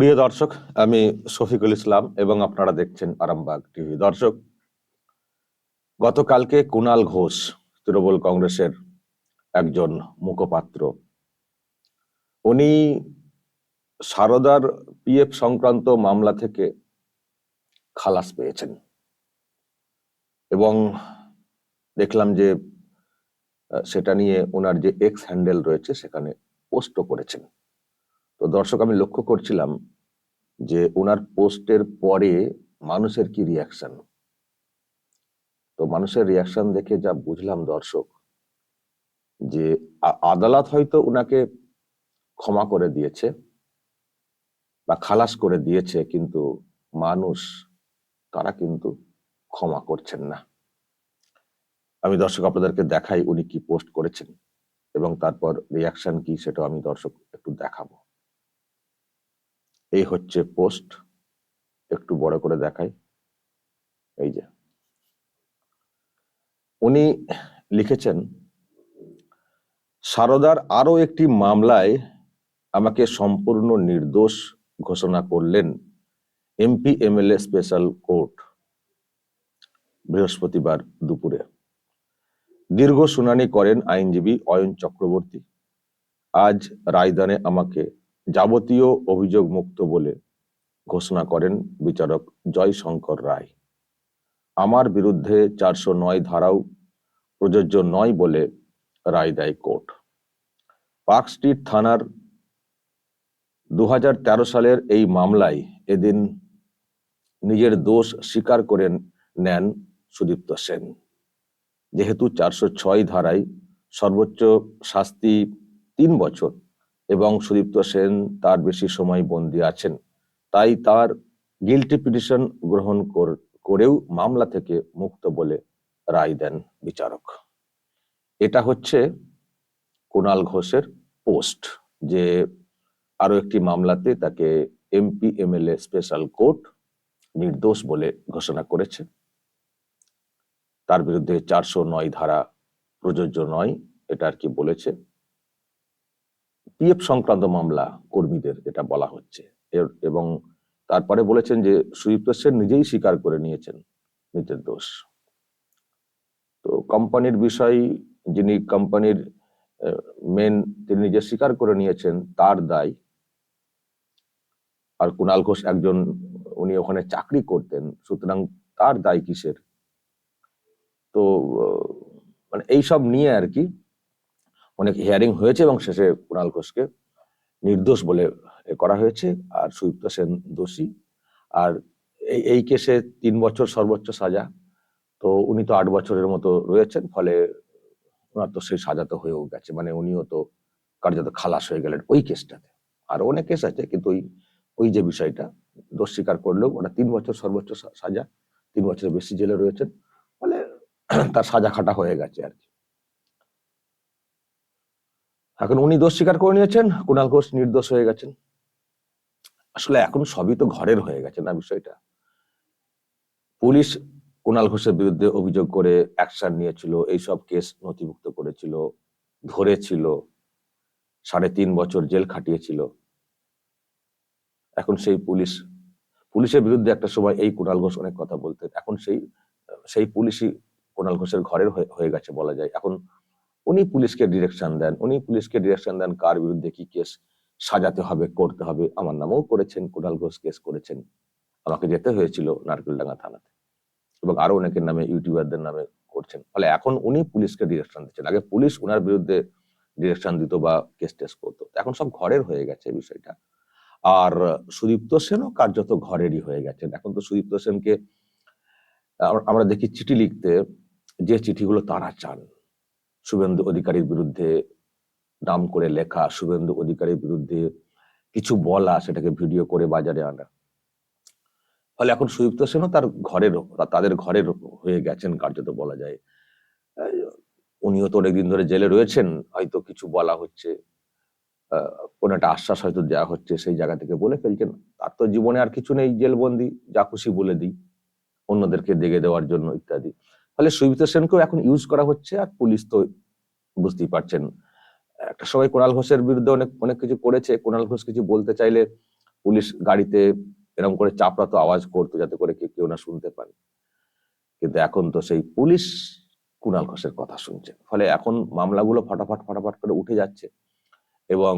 প্রিয় দর্শক, আমি শফিকুল ইসলাম এবং আপনারা দেখছেন আরামবাগ টিভি। দর্শক, গতকালকে কুনাল ঘোষ তৃণমূল কংগ্রেসের একজন মুখপাত্র। উনি সারদার পিএফ সংক্রান্ত মামলা থেকে খালাস পেয়েছেন এবং দেখলাম যে সেটা নিয়ে ওনার যে এক্স হ্যান্ডেল রয়েছে সেখানে পোস্টও করেছেন। তো দর্শক, আমি লক্ষ্য করছিলাম যে ওনার পোস্টের পরে মানুষের কি রিয়াকশন তো মানুষের রিয়াকশন দেখে যা বুঝলাম দর্শক, যে আদালত হয়তো ওনাকে ক্ষমা করে দিয়েছে বা খালাস করে দিয়েছে, কিন্তু মানুষ, তারা কিন্তু ক্ষমা করছেন না। আমি দর্শক, আপনাদেরকে দেখাই উনি কি পোস্ট করেছেন এবং তারপর রিয়াকশন কি সেটাও আমি দর্শক একটু দেখাবো। এই হচ্ছে পোস্ট একটু বড় করে দেখাই। এই যে। উনি লিখেছেন, সারদার আরও একটি মামলায় আমাকে সম্পূর্ণ নির্দোষ ঘোষণা করলেন এমপি, এমএলএ, স্পেশাল কোর্ট বৃহস্পতিবার দুপুরে। দীর্ঘ শুনানি করেন আইনজীবী অয়ন চক্রবর্তী। আজ রায়দানে আমাকে যাবতীয় অভিযোগ মুক্ত বলে ঘোষণা করেন বিচারক জয়শঙ্কর রায়। আমার বিরুদ্ধে চারশো নয় ধারাও, প্রযোজ্য নয় বলে রায় দেয় কোর্ট। পার্ক স্ট্রিট থানার দু হাজার তেরো সালের এই মামলায় এদিন নিজের দোষ স্বীকার করে নেন সুদীপ্ত সেন। যেহেতু চারশো ছয় ধারায় সর্বোচ্চ শাস্তি তিন বছর এবং সুদীপ্ত সেন তার বেশি সময় বন্দী আছেন। তাই তার গিলটি পিটিশন গ্রহণ কর- করেও মামলা থেকে মুক্ত বলে রায় দেন বিচারক। এটা হচ্ছে কুণাল ঘোষের পোস্ট যে আরও একটি মামলাতে তাকে এমপি, এমএলএ, স্পেশাল কোর্ট নির্দোষ বলে ঘোষণা করেছে। তার বিরুদ্ধে চারশো নয় ধারা প্রযোজ্য নয়, এটা আর কি বলেছে। পিএফ সংক্রান্ত মামলা কর্মীদের এটা বলা হচ্ছে। এবং তারপরে বলেছেন যে সুদীপ্ত সেন নিজেই স্বীকার করে নিয়েছেন নিজের দোষ। তো কোম্পানির বিষয়, যিনি কোম্পানির মেন তিনি নিজে স্বীকার করে নিয়েছেন, তার দায়। আর কুণাল ঘোষ একজন, উনি ওখানে চাকরি করতেন, সুতরাং তার দায় কিসের? তো মানে এইসব নিয়ে আর কি অনেক হিয়ারিং হয়েছে এবং শেষে কুণাল ঘোষকে নির্দোষ বলে করা হয়েছে আর সুযুক্ত সেন দোষী। আর এই এই কেসে তিন বছর সর্বোচ্চ সাজা। তো উনি তো আট বছরের মতো রয়েছেন, ফলে ওনার তো সেই সাজা তো হয়েও গেছে। মানে উনিও তো কার্যত খালাস হয়ে গেলেন ওই কেসটাতে। আর অনেক কেস আছে, কিন্তু ওই ওই যে বিষয়টা, দোষ স্বীকার করলেও ওটা তিন বছর সর্বোচ্চ সাজা, তিন বছরের বেশি জেলে রয়েছেন, ফলে তার সাজা খাটা হয়ে গেছে আর কি। এখন উনি দোষ স্বীকার করে নিয়েছেন, কুণাল ঘোষ নির্দোষ হয়ে গেছেন। আসলে এখন সবই তো ঘরের হয়ে গেছে না বিষয়টা। পুলিশ কুণাল ঘোষের বিরুদ্ধে অভিযোগ করে অ্যাকশন নিয়েছিল, এইসব কেস নথিভুক্ত করেছিল, ধরেছিল, সাড়ে তিন বছর জেল খাটিয়েছিল। এখন সেই পুলিশ, পুলিশের বিরুদ্ধে একটা সময় এই কুণাল ঘোষ অনেক কথা বলতেন, এখন সেই সেই পুলিশই কুণাল ঘোষের ঘরের হয়ে- গেছে বলা যায়। এখন উনি পুলিশকে ডিরেকশন দেন, উনি পুলিশকে ডিরেকশন দেন কার বিরুদ্ধে কি কেস সাজাতে হবে, করতে হবে। আমার নামেও করেছেন, কুণাল ঘোষ কেস করেছেন। আমাকে যেতে হয়েছিল নারকেলডাঙ্গা থানাতে। এবং আরও অনেকের নামে ইউটিউবারদের নামে করছেন। ফলে এখন উনি পুলিশকে ডিরেকশন দিচ্ছেন। আগে পুলিশ উনার বিরুদ্ধে ডিরেকশন দিত বা কেস টেস করতো। এখন সব ঘরের হয়ে গেছে বিষয়টা। আর সুদীপ্ত সেনও কার্যত ঘরেরই হয়ে গেছেন। এখন তো সুদীপ্ত সেনকে আম- আমরা দেখি চিঠি লিখতে, যে চিঠিগুলো তারা চান। শুভেন্দু অধিকারীর বিরুদ্ধে নাম করে লেখা, শুভেন্দু অধিকারীর বিরুদ্ধে কিছু বলা, সেটাকে ভিডিও করে বাজারে আনা। ফলে এখন সুযুক্ত সেনও তার ঘরের, তাদের ঘরের হয়ে গেছেন কার্যত বলা যায়। উনিও তো অনেকদিন ধরে জেলে রয়েছেন, হয়তো কিছু বলা হচ্ছে কোনো একটা আশ্বাস হয়তো দেওয়া হচ্ছে সেই জায়গা থেকে বলে ফেলছেন। তার তো জীবনে আর কিছু নেই জেলবন্দি, যা খুশি বলে দিই, অন্যদেরকে দেখে দেওয়ার জন্য ইত্যাদি। ফলে সুবিত সেনকেও এখন ইউজ করা হচ্ছে আর পুলিশ তো বুঝতেই পারছেন। একটা সময় কুণাল ঘোষের বিরুদ্ধে অনেক অনেক কিছু করেছে। কুণাল ঘোষ কিছু বলতে চাইলে পুলিশ গাড়িতে এরকম করে চাপড়াতো, আওয়াজ করতো যাতে করে কেউ না শুনতে পারে। কিন্তু এখন তো সেই পুলিশ কুণাল ঘোষের কথা শুনছে। ফলে এখন মামলাগুলো ফটাফট ফটাফট করে উঠে যাচ্ছে এবং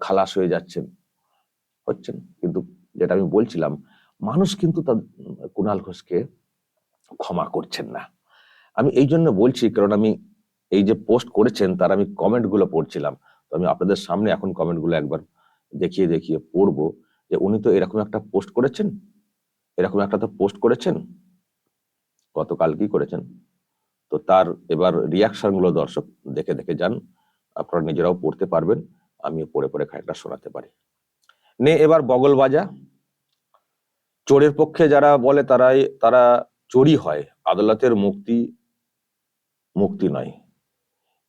খালাস হয়ে যাচ্ছেন হচ্ছেন। কিন্তু যেটা আমি বলছিলাম, মানুষ কিন্তু তার কুণাল ঘোষকে ক্ষমা করছেন না। আমি এই জন্য বলছি, কারণ আমি এই যে পোস্ট করেছেন, তার আমি কমেন্টগুলো পড়ছিলাম। তো আমি আপনাদের সামনে এখন কমেন্টগুলো একবার দেখিয়ে দেখিয়ে পড়ব যে উনি তো এরকম একটা পোস্ট করেছেন? এরকম একটা তো পোস্ট করেছেন? গতকাল কি করেছেন? তো তার এবার রিয়াকশনগুলো দর্শক দেখে দেখে যান। আপনারা নিজেরাও পড়তে পারবেন। আমিও পড়ে পড়ে খানিকটা শোনাতে পারি। নে, এবার বগল বাজা। চোরের পক্ষে যারা বলে তারাই, তারা চোরই হয়। আদালতের মুক্তি মুক্তি নয়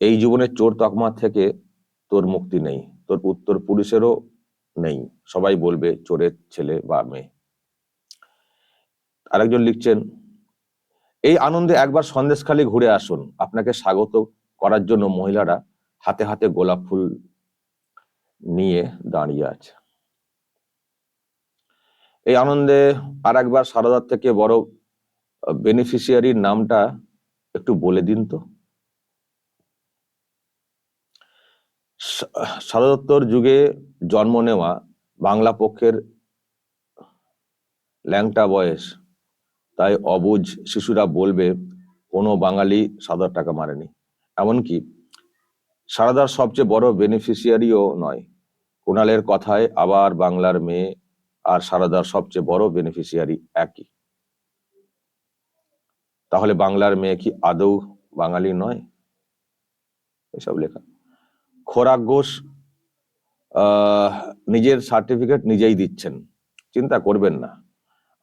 এই জীবনের চোর তকমা থেকে তোর মুক্তি নেই। তোর উত্তর পুরুষেরও নেই। সবাই বলবে, চোরের ছেলে বা মেয়ে। আরেকজন লিখছেন, এই আনন্দে একবার সন্দেশখালি ঘুরে আসুন। আপনাকে স্বাগত করার জন্য মহিলারা হাতে হাতে গোলাপ ফুল নিয়ে দাঁড়িয়ে আছে। এই আনন্দে আর একবার সারদার থেকে বড় বেনিফিশিয়ারির নামটা একটু বলে দিন তো। সারদত্তর যুগে জন্ম নেওয়া বাংলা পক্ষের ল্যাংটা বয়স, তাই অবুঝ শিশুরা বলবে কোনো বাঙালি সাদার টাকা মারেনি। এমনকি সারদার সবচেয়ে বড় বেনিফিশিয়ারিও নয়। কুণালের কথায় আবার বাংলার মেয়ে আর সারদার সবচেয়ে বড় বেনিফিশিয়ারি একই। তাহলে বাংলার মেয়ে কি আদৌ বাঙালি নয়? এসব লেখা। খোরাক ঘোষ নিজের সার্টিফিকেট নিজেই দিচ্ছেন। চিন্তা করবেন না।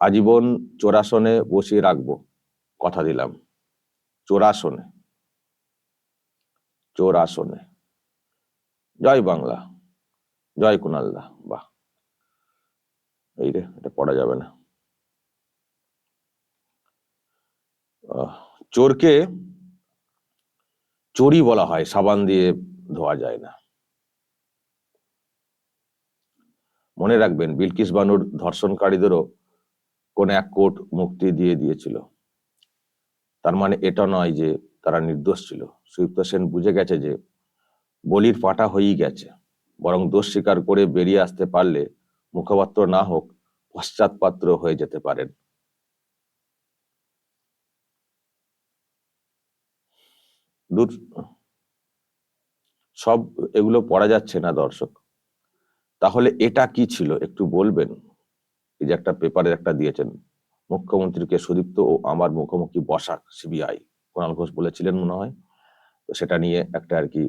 আজীবন চোরাসনে বসিয়ে রাখব। কথা দিলাম। চোরাসনে চোরাসনে জয় বাংলা। জয় কুণালদা বাহ। এই রে, এটা পড়া যাবে না। চোরকে চোরই বলা হয়, সাবান দিয়ে ধোয়া যায় না। মনে রাখবেন, বিলকিস বানুর ধর্ষণকারীদেরও কোন এক কোর্ট মুক্তি দিয়ে দিয়েছিল। তার মানে এটা নয় যে তারা নির্দোষ ছিল। সুযুক্ত সেন বুঝে গেছে যে বলির পাটা হয়েই গেছে। বরং দোষ স্বীকার করে বেরিয়ে আসতে পারলে মুখপাত্র না হোক, পশ্চাৎপাত্র হয়ে যেতে পারেন। সব এগুলো পড়া যাচ্ছে না দর্শক। তাহলে এটা কি ছিল? একটু বলবেন। এই যে একটা পেপারের একটা দিয়েছেন, মুখ্যমন্ত্রীকে সুদীপ্ত ও আমার মুখোমুখি বসাক সিবিআই কুণাল ঘোষ বলেছিলেন মনে হয়। তো সেটা নিয়ে একটা আর কি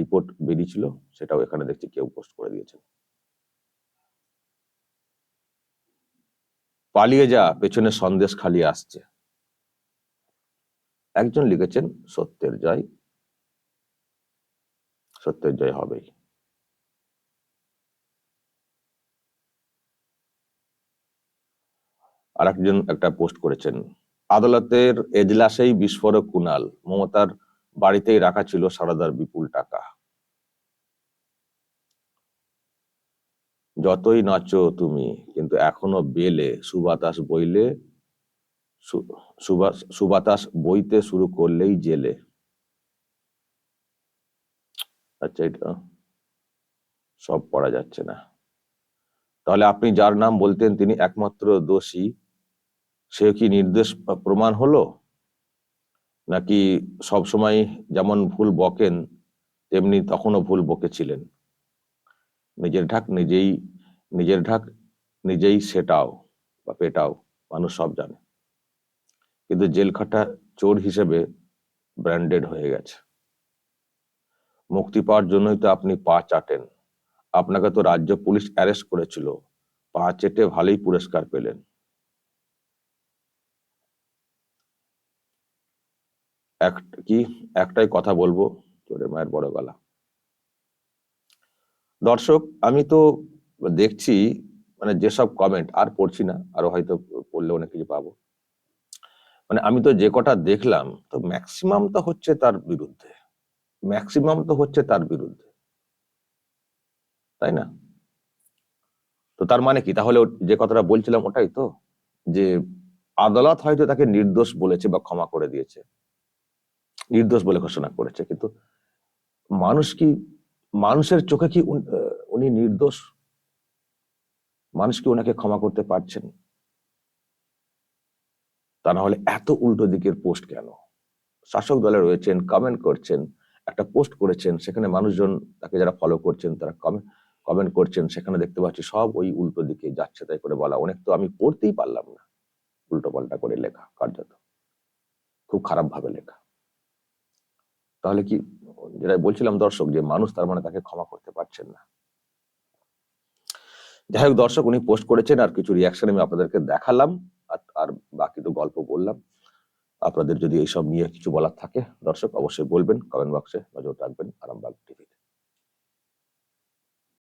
রিপোর্ট বেরিয়েছিল, সেটাও এখানে দেখছি কেউ পোস্ট করে দিয়েছেন। পালিয়ে যা, পেছনে সন্দেশ খালি আসছে। একজন লিখেছেন, সত্যের জয়। সত্যের জয় হবেই। আর একজন একটা পোস্ট করেছেন, আদালতের এজলাসেই বিস্ফোরক কুনাল মমতার বাড়িতেই রাখা ছিল সারদার বিপুল টাকা। যতই নাচো তুমি, কিন্তু এখনও বেলে সুবাতাস বইলে সুবাতাস বইতে শুরু করলেই জেলে। আচ্ছা এটা সব পড়া যাচ্ছে না। তাহলে আপনি যার নাম বলতেন তিনি একমাত্র দোষী, সে কি নির্দেশ প্রমাণ হলো? নাকি সব সময় যেমন ভুল বকেন, তেমনি তখনও ভুল বকেছিলেন? নিজের ঢাক নিজেই, নিজের ঢাক নিজেই সেটাও বা পেটাও, মানুষ সব জানে। কিন্তু জেল খাটা চোর হিসেবে ব্র্যান্ডেড হয়ে গেছে। মুক্তি পাওয়ার জন্যই তো আপনি পা চাটেন। আপনাকে তো রাজ্য পুলিশ অ্যারেস্ট করেছিল। পা চেটে ভালোই পুরস্কার পেলেন। এক, কি? একটাই কথা বলব চোরে মায়ের বড় গলা। দর্শক, আমি তো দেখছি মানে যেসব কমেন্ট আর পড়ছি না, আরও হয়তো পড়লে অনেক কিছু পাবো। মানে আমি তো যে কটা দেখলাম, তো ম্যাক্সিমাম তো হচ্ছে তার বিরুদ্ধে। ম্যাক্সিমাম তো হচ্ছে তার বিরুদ্ধে। তাই না? তো তার মানে কি? তাহলে যে কথাটা বলছিলাম ওটাই তো? যে আদালত হয়তো তাকে নির্দোষ বলেছে বা ক্ষমা করে দিয়েছে। নির্দোষ বলে ঘোষণা করেছে, কিন্তু মানুষ কি, মানুষের চোখে কি উন- নির্দোষ? মানুষ কি ওনাকে ক্ষমা করতে পারছেন? তা না হলে এত উল্টো দিকের পোস্ট কেন? শাসক দলে রয়েছেন কমেন্ট করছেন, একটা পোস্ট করেছেন, সেখানে মানুষজন তাকে যারা ফলো করছেন, তারা কমেন্ট কমেন্ট করছেন, সেখানে দেখতে পাচ্ছি সব ওই উল্টো দিকে যাচ্ছে তাই করে বলা। অনেক তো আমি পড়তেই পারলাম না। উল্টো পাল্টা করে লেখা, কার্যত। খুব খারাপ ভাবে লেখা। তাহলে কি যেটা বলছিলাম দর্শক, যে মানুষ তার মানে তাকে ক্ষমা করতে পারছেন না। যাই হোক দর্শক, উনি পোস্ট করেছেন আর কিছু রিয়াকশন আমি আপনাদেরকে দেখালাম। আর বাকি তো গল্প বললাম। আপনাদের যদি এইসব নিয়ে কিছু বলার থাকে দর্শক, অবশ্যই বলবেন কমেন্ট বক্সে নজর রাখবেন, আরামবাগ টিভিতে